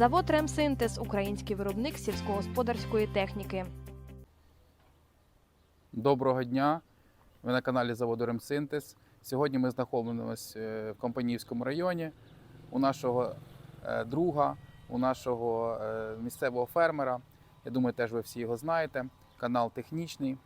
Завод Ремсинтез український виробник сільськогосподарської техніки. Доброго дня! Ви на каналі заводу Ремсинтез. Сьогодні ми знаходимося е, в Компанійському районі у нашого е, друга, у нашого е, місцевого фермера. Я думаю, теж ви всі його знаєте. Канал технічний.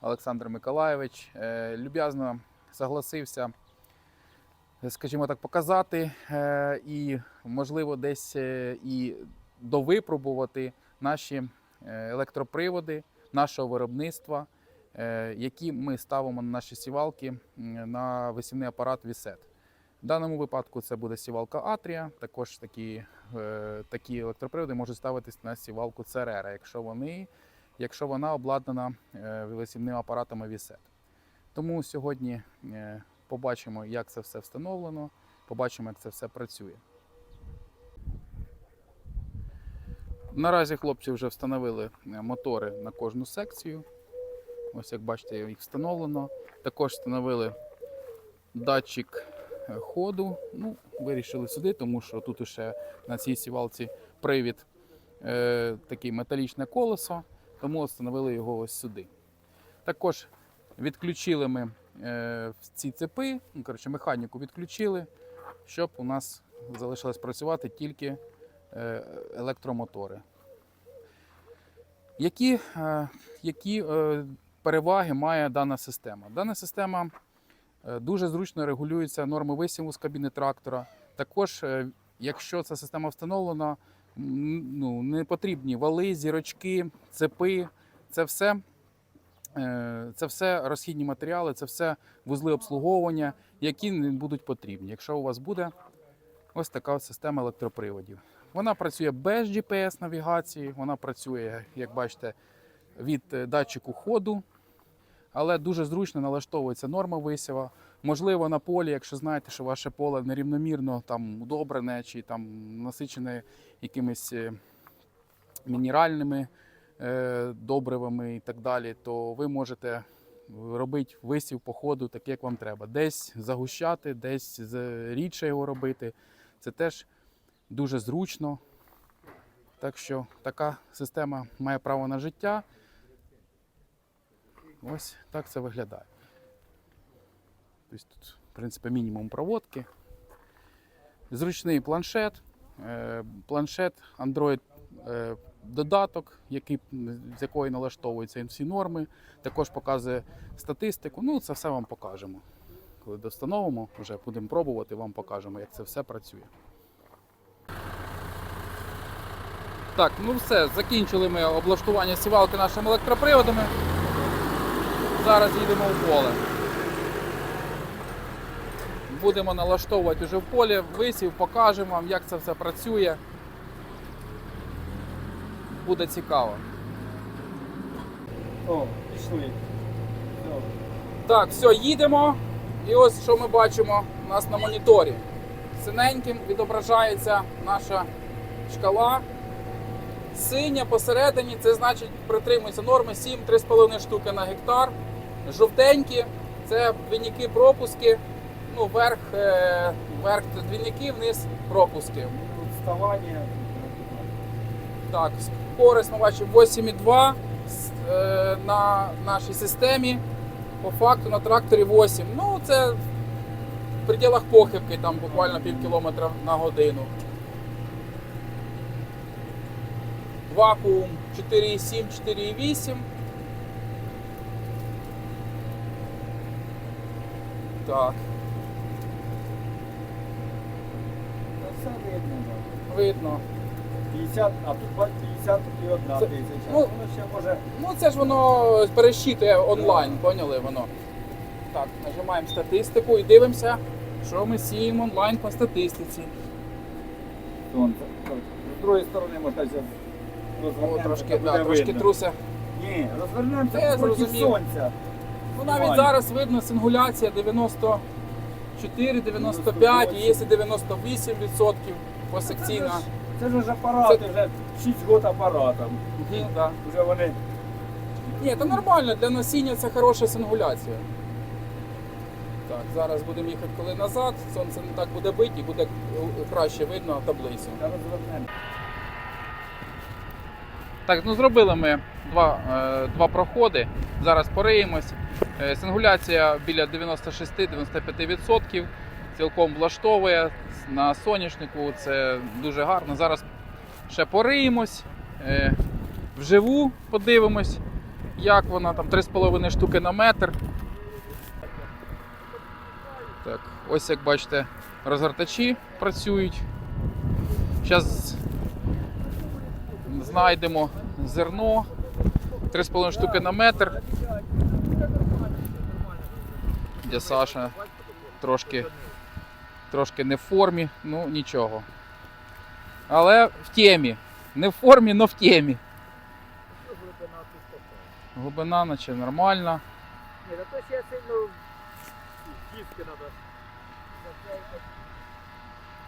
Олександр Миколаєвич люб'язно согласився, скажімо так, показати е, і, можливо, десь е, і довипробувати наші е, електроприводи нашого виробництва е, які ми ставимо на наші сівалки на висівний апарат Вісет. В даному випадку це буде сівалка Атрія. Також такі, е, такі електроприводи можуть ставитись на сівалку Церера, якщо, якщо вона обладнана е, висівними апаратами Вісет. Тому сьогодні е, побачимо, як це все встановлено, побачимо, як це все працює. Наразі хлопці вже встановили е, мотори на кожну секцію. Ось як бачите, їх встановлено. Також встановили датчик е, ходу. Ну, вирішили сюди, тому що тут ще на цій сівалці привід е, таке металічне колесо, тому встановили його ось сюди. Також відключили ми е, ці цепи, ну, коротше, механіку відключили, щоб у нас залишилось працювати тільки е, електромотори. Які, е, які переваги має дана система? Дана система дуже зручно регулюється норми висіву з кабіни трактора. Також, якщо ця система встановлена, ну, не потрібні вали, зірочки, цепи. Це все, це все розхідні матеріали, це все вузли обслуговування, які будуть потрібні. Якщо у вас буде ось така система електроприводів. Вона працює без GPS-навігації, вона працює, як бачите, від е, датчику ходу, але дуже зручно налаштовується норма висіва. Можливо, на полі, якщо знаєте, що ваше поле нерівномірно там удобрене чи там насичене якимись е, мінеральними е, добривами і так далі, то ви можете робити висів по ходу так, як вам треба. Десь загущати, десь рідше його робити. Це теж дуже зручно. Так що така система має право на життя. Ось так це виглядає. Тобто тут, в принципі, мінімум проводки. Зручний планшет. Е, Планшет Android е, додаток, який, з якої налаштовуються всі норми. Також показує статистику. Ну, це все вам покажемо. Коли достановимо, вже будемо пробувати, вам покажемо, як це все працює. Так, ну все, закінчили ми облаштування сівалки нашими електроприводами. Зараз їдемо в поле. Будемо налаштовувати вже в полі, висів, покажемо вам, як це все працює. Буде цікаво. О, пішли. Так, все, їдемо. І ось що ми бачимо у нас на моніторі. Синеньким відображається наша шкала. Синя посередині, це значить притримується норми 7-3,5 штуки на гектар. Жовтенькі це двійники пропуски. Ну, верх, е, верх двійники, вниз пропуски. Тут вставання. Так, скорость ми бачимо 8,2 е, на нашій системі. По факту на тракторі 8. Ну, це в пределах похибки, там буквально пів кілометра на годину. Вакуум 4,7, 4,8. Так, Та все видно. да. видно. 50, а тут ба- 51 Це- тисяча. ну- Воно ще може. Ну, це ж воно пересчитує онлайн, поняли воно. Так, нажимаємо статистику і дивимося, що ми сіємо онлайн по статистиці. Сонце. З другої сторони можна зараз О, розвернемося. трошки, буде да, трошки видно. труся. Ні, розвернемося проти зрозумів. сонця. Ну, навіть Нормально. зараз видно сингуляція 94, 95, і є 98% посекційна. Це ж ж апарати, вже 6 років апаратом. Мгм, да. Вже вони Ні, це нормально, для насіння це хороша сингуляція. Так, зараз будемо їхати коли назад, сонце не так буде бити і буде е, краще видно таблицю. та розвернемо. Так, ну зробили ми два, е, два проходи. Зараз пориємось. Е, сингуляція біля 96-95%. Цілком влаштовує на соняшнику. Це дуже гарно. Зараз ще пориємось. Е, вживу подивимось, як вона там 3,5 штуки на метр. Так, ось як бачите, розгортачі працюють. Зараз знайдемо зерно 3,5 штуки на метр. Де Саша трошки, трошки не в формі, ну нічого. Але в темі. Не в формі, але в темі. Глибина наче нормальна. Ні, та то ще сильно диски треба.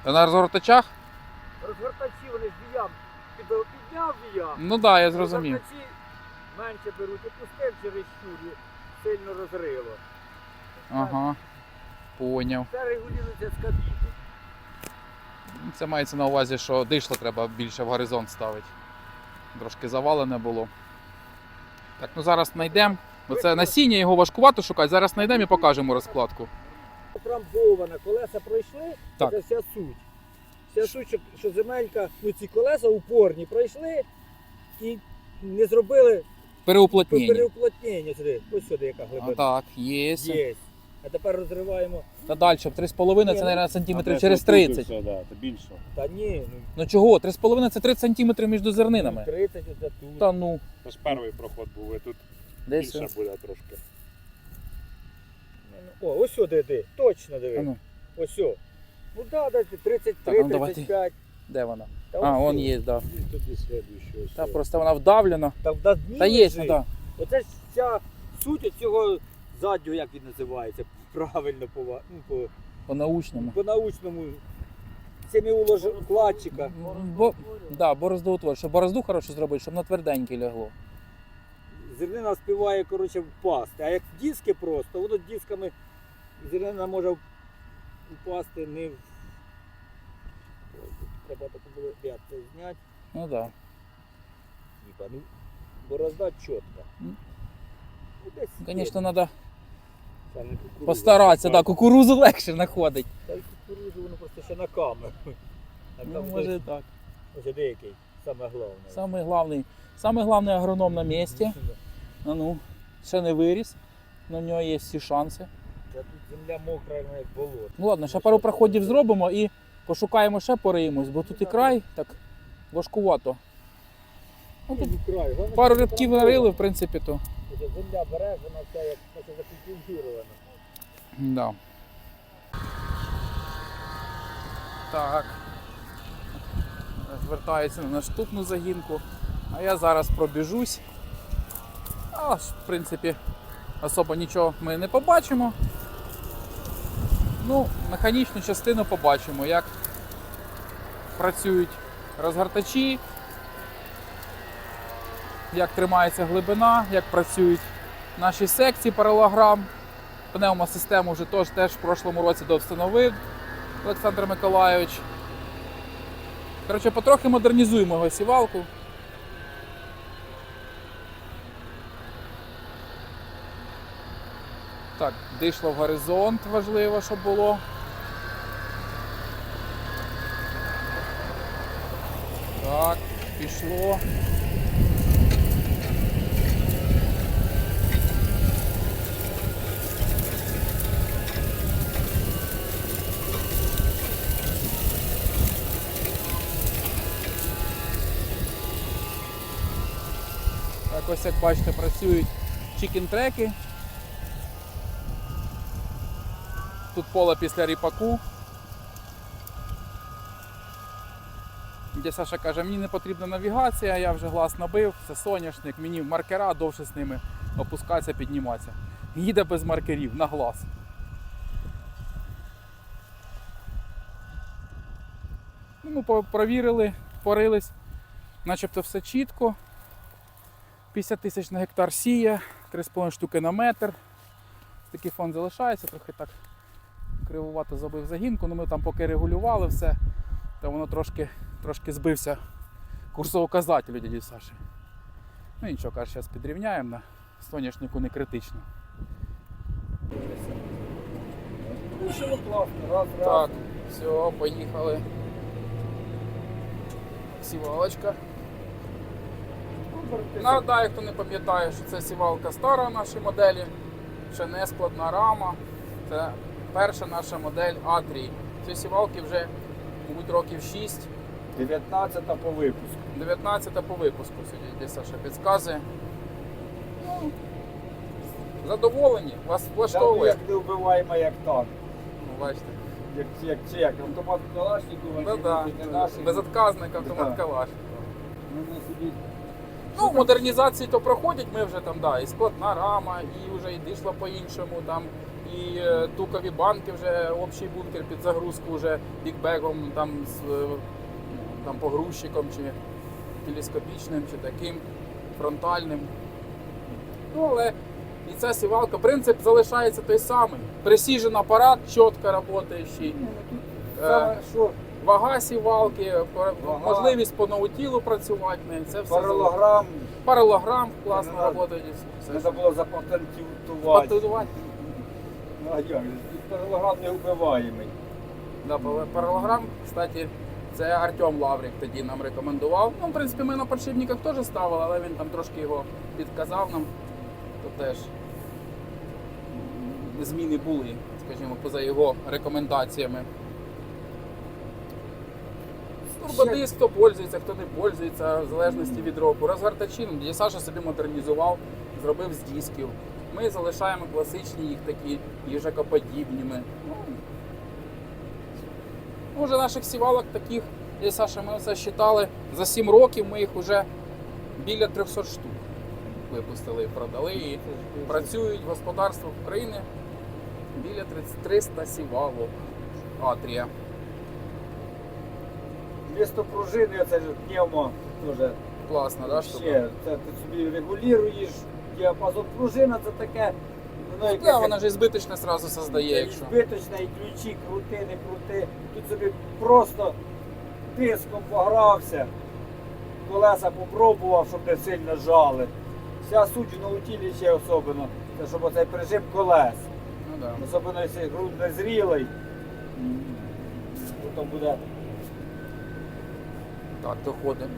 А на розгортачах? Розгортачі вони ж віям. Підняв віям. Ну так, да, я зрозумів. Розгортачі менше беруть і пустив через щурі. Сильно розрило. Ага. Поняв. Це регулюється з кабіни. Це мається на увазі, що дишло треба більше в горизонт ставити. Трошки завалене було. Так, ну зараз знайдемо. Оце насіння його важкувато шукати. Зараз знайдемо і покажемо розкладку. Трамбована, колеса пройшли, Так. це вся суть. Вся суть, що, що земелька, ну ці колеса упорні пройшли і не зробили Переуплотнення. переуплотнення сюди. Ось сюди яка А, так, є. Є. А тепер розриваємо. Та далі, 3,5 це, мабуть, сантиметрів через 30. отут Все, да, це більше. Та ні, ну Ну чого? 3,5 це 30 сантиметрів між зернинами. 30 оце тут. Та ну, Це ж перший проход був, і тут десь. більше буде трошки. О, ось сюди йди. Точно диви. А ну, Ось сю. Ну да, да, 33, Так, ну, давайте. 35. де вона? Та А, ось вон є, так. Да. І тоді слідуючий. ось Та просто вона вдавлена. Та в дні Та є, лежить. ну так. Оце ж вся суть цього заднього, як він називається, правильно по, ну, по, По-научному. по научному семиуложкладчика. Бо, да, бороздоутвор, щоб борозду хорошо зробити, щоб на тверденьке лягло. Зернина співає, коротше, впасти. А як диски просто, воно дисками зернина може впасти не в. Ой, Треба таке було ряд це зняти. Ну так. Да. Типа, ну, борозда чітка. Ну, десь є. Звісно, треба. Постаратися, да, кукурузу легше знаходить. Та й кукурудзу воно просто ще на камеру. А Ну, може і так. ось деякий, саме головне. Самий главний, самий главний агроном на місці. Ну, ну, ще не виріс. але в нього є всі шанси. Та тут земля мокра, вона як болото. Ну ладно, ще пару проходів зробимо і пошукаємо ще пориємось, бо тут і край так важкувато. Ну, тут пару рибків нарили, в принципі, то. Земля бере, вона вся як закультивірована. Да. Так. Звертається на наступну загінку. А я зараз пробіжусь. А, в принципі, особо нічого ми не побачимо. Ну, механічну частину побачимо, як працюють розгортачі, як тримається глибина, як працюють наші секції паралограм. Пневмосистему вже теж, теж в прошлому році довстановив Олександр Миколайович. Коротше, потрохи модернізуємо його сівалку. Так, дишло в горизонт, важливо, щоб було. Так, пішло. Ось як бачите, працюють чікін-треки. Тут поле після ріпаку. Де Саша каже, мені не потрібна навігація, я вже глаз набив, це соняшник, мені маркера довше з ними опускатися, підніматися. Їде без маркерів на глаз. Ну, ми провірили, порились, начебто все чітко. 50 тисяч на гектар сіє, 3,5 штуки на метр. Такий фон залишається, трохи так кривувато забив загінку, але ми там поки регулювали все, то воно трошки, трошки збився курсоуказатель у дяді Саші. Ну нічого, каже, зараз підрівняємо на соняшнику не критично. Раз. Так, все, поїхали. Сівалочка. Нагадаю, хто не пам'ятає, що це сівалка стара нашої моделі, ще не складна рама. Це перша наша модель А3. Ці сівалки вже, мабуть, років 6, 19 по випуску. 19 по випуску сьогодні, де Саша підказує. Ну, задоволені, вас влаштовує. як не вбиваємо, як танк. Ну, бачите. Як, як, як, автомат Калашникова, Ну, да. Безотказник автомат Да. Калашникова. Ми не собі Ну, модернізації то проходять, ми вже там, да, і складна рама, і вже і дійшла по-іншому, там, і е, тукові банки вже общий бункер під загрузку вже бікбегом, там, з е, там, погрузчиком, чи телескопічним, чи таким фронтальним. Ну, але і ця сівалка, принцип залишається той самий. Пресіжен апарат, чітко працюючий. Е, Саме що Вага сівалки, Вага. можливість по ноутілу працювати, нею, це все паралограм Паралограм класно Це не працює. Все треба було запатентувати. Патентувати. Ну, а як паралограм не вбиваємий. Да, паралограм, кстати, це Артем Лаврик тоді нам рекомендував. Ну, в принципі, ми на подшипниках теж ставили, але він там трошки його підказав нам. То теж зміни були, скажімо, поза його рекомендаціями. Турбодиск, хто пользується, хто не пользується, в залежності від року. Розгортачі, ну, дядя Саша собі модернізував, зробив з дисків. Ми залишаємо класичні їх такі їжакоподібніми. Ну, Може наших сівалок таких, дядя Саша, ми все считали, за 7 років ми їх вже біля 300 штук випустили продали. І працюють в господарствах України біля 300 сівалок. Атрія. Місто пружини, це ж пневмо теж. Класно, да, штука? Ще, це ти собі регулюєш діапазон. Пружина це таке, воно Да, вона ж і збиточне сразу создає, якщо. збиточна, і ключі крути, не крути. Тут собі просто диском погрався, колеса попробував, щоб не сильно жали. Вся суть на утілі ще особливо, це щоб оцей прижим колес. Ну да. Особливо, якщо грунт незрілий, то буде. Так, доходимо.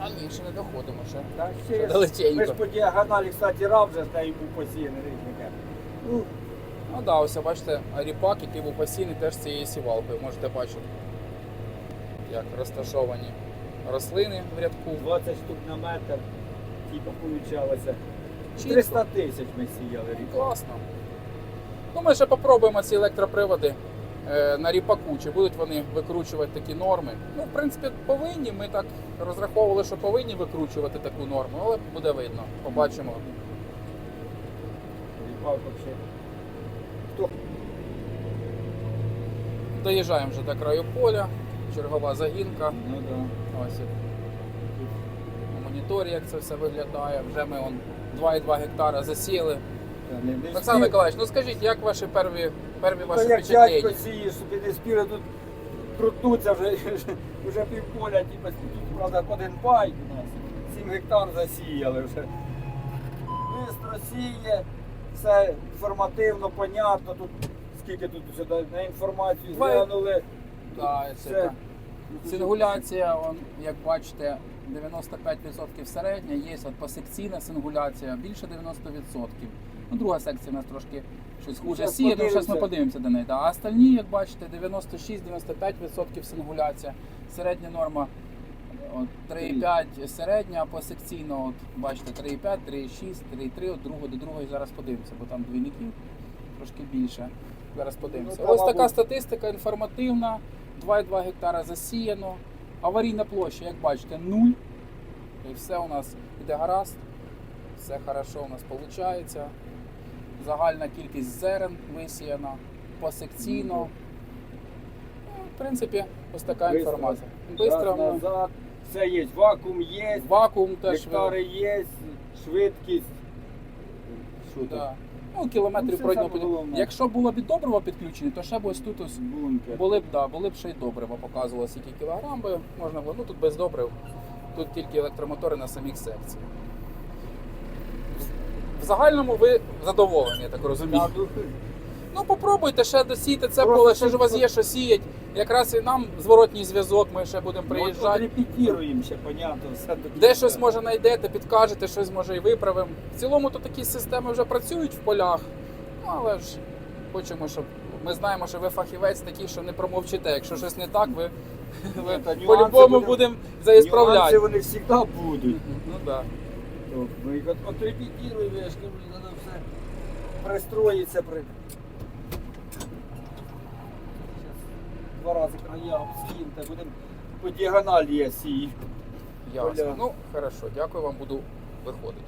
А ні, ще не доходимо ще. Так, ще далеченько. Ми ж по діагоналі, кстати, раб вже з нею був посіяний різника. Ну, Ну да, ось бачите, ріпак, який був посійний теж цією сівалкою. Можете бачити, як розташовані рослини в рядку. 20 штук на метр, типу, получалося. 300 тисяч ми сіяли рік. Класно. Ну, ми ще попробуємо ці електроприводи на ріпаку, чи будуть вони викручувати такі норми. Ну, в принципі, повинні. Ми так розраховували, що повинні викручувати таку норму, але буде видно. Побачимо. Ріпак взагалі. Доїжджаємо вже до краю поля, чергова загінка. Ну да. Ось на моніторі, як це все виглядає. Вже ми он 2,2 гектара засіяли. Олександр Миколаївич, ну скажіть, як ваші перві, перві Та ваші як дядько сіє, собі не спіли тут крутнуться вже, вже півполя, типу, тут, правда, один бай у нас. 7 гектар засіяли вже. Бистро сіє, все інформативно, понятно. Тут скільки тут сюди на інформацію зглянули. Да, це Все. так. Сингуляція, он, як бачите, 95% середня, є от посекційна сингуляція, більше 90%. Ну, друга секція у нас трошки щось хуже сіє, ну зараз ми подивимося. до неї. Да. А остальні, як бачите, 96-95% сингуляція. Середня норма 3,5 середня, а посекційно, от, бачите, 3,5, 3,6, 3,3, от другу до другої зараз подивимося, бо там двійників трошки більше. Зараз подивимося. Ну, Ось така статистика інформативна. 2,2 гектара засіяно. Аварійна площа, як бачите, 0. І все у нас йде гаразд. Все хорошо у нас виходить. Загальна кількість зерен висіяна посекційно. Ну, Ну, в принципі, ось така Бистро. інформація. Бистро, ну, назад, все є, вакуум є, вакуум теж. гектари є, швидкість. Да. Ну, кілометрів Ну, це пройдено. Якщо було б і добриво підключені, то ще б ось тут ось Бункер. Були б, да, були б ще й добрива, показувало скільки кілограм би можна було. Ну тут без добрив, тут тільки електромотори на самих секціях. Загальному ви задоволені, я так розумію. Ну, Ну попробуйте ще досійте це Просто поле, ще ж у вас є що сіять. Якраз і нам зворотній зв'язок, ми ще будемо приїжджати. репетируємо ще, понятно, все до Де щось може знайдете, підкажете, щось може і виправимо. В цілому то такі системи вже працюють в полях, ну, але ж хочемо, щоб ми знаємо, що ви фахівець такий, що не промовчите. Якщо щось не так, ви, ви по-любому будемо- будемо Нюанси вони завжди будуть. Ну так. Ми їх от, от репетируємо, я ж треба все пристроїться. При... Два рази края обсіємо, та будемо по діагоналі я сію. Ясно. Ну, хорошо, дякую вам, буду виходити.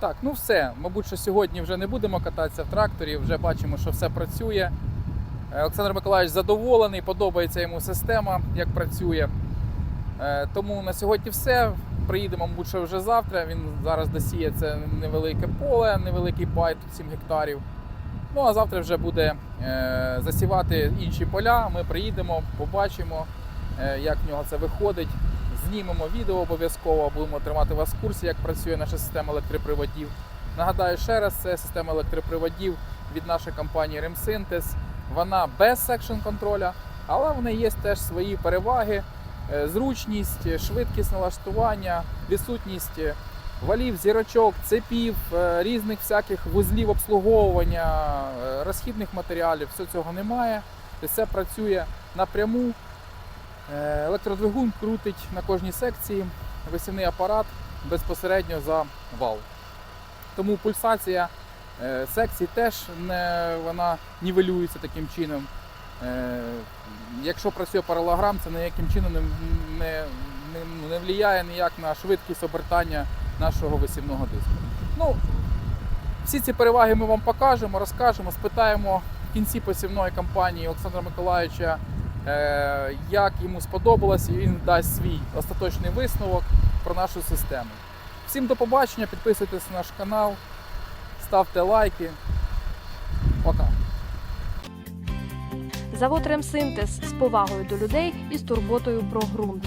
Так, ну все. Мабуть, що сьогодні вже не будемо кататися в тракторі, вже бачимо, що все працює. Е, Олександр Миколаївич задоволений, подобається йому система, як працює. Е, Тому на сьогодні все. Приїдемо, мабуть, вже завтра. Він зараз досіє це невелике поле, невеликий пай, тут 7 гектарів. Ну а завтра вже буде е, засівати інші поля. Ми приїдемо, побачимо, е, як в нього це виходить. Знімемо відео обов'язково, будемо тримати вас в курсі, як працює наша система електроприводів. Нагадаю ще раз, це система електроприводів від нашої компанії Ремсинтез. Вона без секшн контроля, але в неї є теж свої переваги, зручність, швидкість налаштування, відсутність валів, зірочок, цепів, е, різних всяких вузлів обслуговування, е, розхідних матеріалів. Все цього немає. Все працює напряму. Е, Електродвигун крутить на кожній секції висівний апарат безпосередньо за вал. Тому пульсація е, секцій теж не, вона нівелюється таким чином. Е, Якщо працює паралограм, це ніяким чином не, не, не, не впливає ніяк на швидкість обертання нашого висівного диску. Ну, всі ці переваги ми вам покажемо, розкажемо, спитаємо в кінці посівної кампанії Олександра Миколаївича, е, як йому сподобалось, і він дасть свій остаточний висновок про нашу систему. Всім до побачення, підписуйтесь на наш канал, ставте лайки. Пока. Завод Ремсинтез з повагою до людей і з турботою про ґрунт.